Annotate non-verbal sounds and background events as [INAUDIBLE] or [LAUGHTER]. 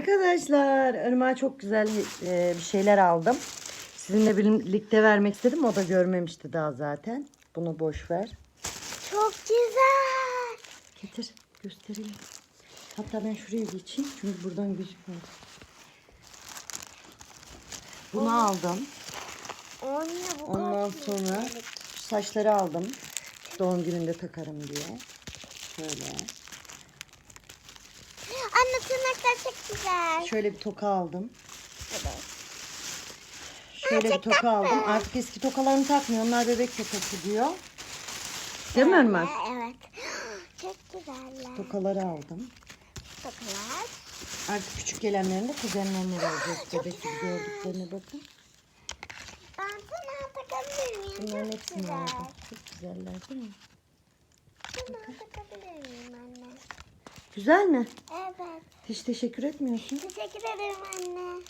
Arkadaşlar Irmak'a çok güzel e, bir şeyler aldım. Sizinle birlikte vermek istedim. O da görmemişti daha zaten. Bunu boş ver. Çok güzel. Getir göstereyim. Hatta ben şuraya geçeyim. Çünkü buradan gözükmüyor. Bunu aldım. Anne bu Ondan sonra saçları aldım. Doğum gününde takarım diye. Şöyle. Anne tırnaklar çok güzel. Şöyle bir toka aldım. Evet. Şöyle bir toka aldım. Artık eski tokalarını takmıyor. Onlar bebek tokası diyor. Değil mi Irmak? Evet. [GASPS] Çok güzeller. Tokaları aldım. Tokalar. Artık küçük gelenlerin de kuzenlerine vereceğiz. Bebek gibi gördüklerine bakın. Ben sana takabilir miyim? Bunların çok hepsini güzel. aldım. Çok güzeller değil mi? Bunu takabilir? Güzel mi? Evet. Hiç teşekkür etmiyorsun. Teşekkür ederim anne.